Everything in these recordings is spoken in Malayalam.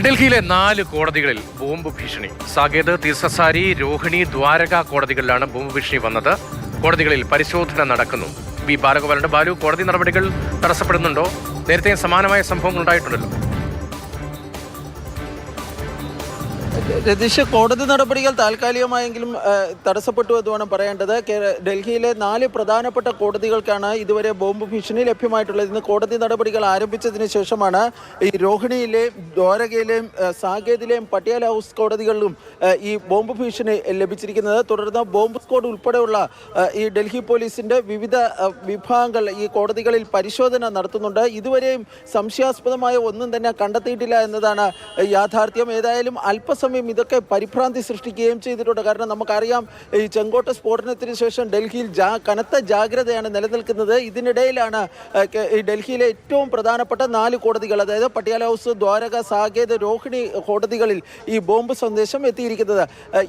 ഡൽഹിയിലെ നാല് കോടതികളിൽ ബോംബ് ഭീഷണി. സാകേത് തീസസാരി രോഹിണി ദ്വാരക കോടതികളിലാണ് ബോംബ് ഭീഷണി വന്നത്. കോടതികളിൽ പരിശോധന നടക്കുന്നു. ബി ബാലഗോപാലുണ്ട്. ബാലു കോടതി നടപടികൾ തടസ്സപ്പെടുന്നുണ്ടോ? നേരത്തെ സമാനമായ സംഭവങ്ങൾ ഉണ്ടായിട്ടുണ്ടല്ലോ. രതീഷ് കോടതി നടപടികൾ താൽക്കാലികമായെങ്കിലും തടസ്സപ്പെട്ടു എന്ന് വേണം പറയേണ്ടത് ഡൽഹിയിലെ നാല് പ്രധാനപ്പെട്ട കോടതികൾക്കാണ് ഇതുവരെ ബോംബ് ഭീഷണി ലഭ്യമായിട്ടുള്ളത്. ഇന്ന് കോടതി നടപടികൾ ആരംഭിച്ചതിന് ശേഷമാണ് ഈ രോഹിണിയിലെയും ദ്വാരകയിലെയും സാകേതിലെയും പട്ടിയാല ഹൗസ് കോടതികളിലും ഈ ബോംബ് ഭീഷണി ലഭിച്ചിരിക്കുന്നത്. തുടർന്ന് ബോംബ് സ്ക്വാഡ് ഉൾപ്പെടെയുള്ള ഈ ഡൽഹി പോലീസിന്റെ വിവിധ വിഭാഗങ്ങൾ ഈ കോടതികളിൽ പരിശോധന നടത്തുന്നുണ്ട്. ഇതുവരെയും സംശയാസ്പദമായ ഒന്നും തന്നെ കണ്ടെത്തിയിട്ടില്ല എന്നതാണ് യാഥാർത്ഥ്യം. ഏതായാലും അല്പസമയം ഇതൊക്കെ പരിഭ്രാന്തി സൃഷ്ടിക്കുകയും ചെയ്തിട്ടുണ്ട്. കാരണം നമുക്കറിയാം ഈ ചെങ്കോട്ട സ്ഫോടനത്തിന് ശേഷം ഡൽഹിയിൽ ജാ കനത്ത ജാഗ്രതയാണ് നിലനിൽക്കുന്നത്. ഇതിനിടയിലാണ് ഈ ഡൽഹിയിലെ ഏറ്റവും പ്രധാനപ്പെട്ട നാല് കോടതികൾ അതായത് പട്ടിയാല ഹൗസ് ദ്വാരക സാകേത് രോഹിണി കോടതികളിൽ ഈ ബോംബ് സന്ദേശം എത്തിയിരിക്കുന്നത്.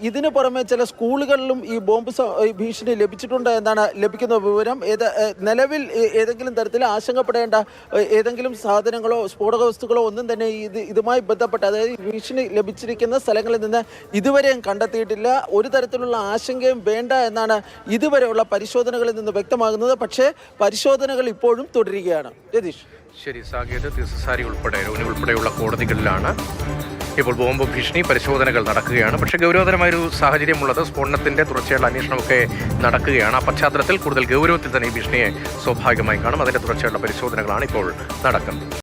ഇതിനു പുറമെ ചില സ്കൂളുകളിലും ഈ ബോംബ് ഭീഷണി ലഭിച്ചിട്ടുണ്ട് എന്നാണ് ലഭിക്കുന്ന വിവരം. ഏത് നിലവിൽ ഏതെങ്കിലും തരത്തിൽ ആശങ്കപ്പെടേണ്ട ഏതെങ്കിലും സാധനങ്ങളോ സ്ഫോടക വസ്തുക്കളോ ഒന്നും തന്നെ ഇത് ഇതുമായി ബന്ധപ്പെട്ട് അതായത് ഭീഷണി ലഭിച്ചിരിക്കുന്ന സ്ഥലങ്ങളിൽ നിന്ന് ഇതുവരെയും കണ്ടെത്തിയിട്ടില്ല. ഒരു തരത്തിലുള്ള ആശങ്കയും വേണ്ട എന്നാണ് ഇതുവരെയുള്ള പരിശോധനകളിൽ നിന്ന് വ്യക്തമാകുന്നത്. പക്ഷേ പരിശോധനകൾ ഇപ്പോഴും തുടരുകയാണ്. രതീഷ്. ശരി സാകേത് തീസസാരി ഉൾപ്പെടെ രോഹിണി ഉൾപ്പെടെയുള്ള കോടതികളിലാണ് ഇപ്പോൾ ബോംബ് ഭീഷണി പരിശോധനകൾ നടക്കുകയാണ്. പക്ഷേ ഗൗരവതരമായൊരു സാഹചര്യമുള്ളത് സ്ഫോടനത്തിന്റെ തുടർച്ചയായുള്ള അന്വേഷണമൊക്കെ നടക്കുകയാണ്. ആ പശ്ചാത്തലത്തിൽ കൂടുതൽ ഗൗരവത്തിൽ തന്നെ ഈ ഭീഷണിയെ സ്വാഭാവികമായി കാണും. അതിന്റെ തുടർച്ചയായുള്ള പരിശോധനകളാണ് ഇപ്പോൾ നടക്കുന്നത്.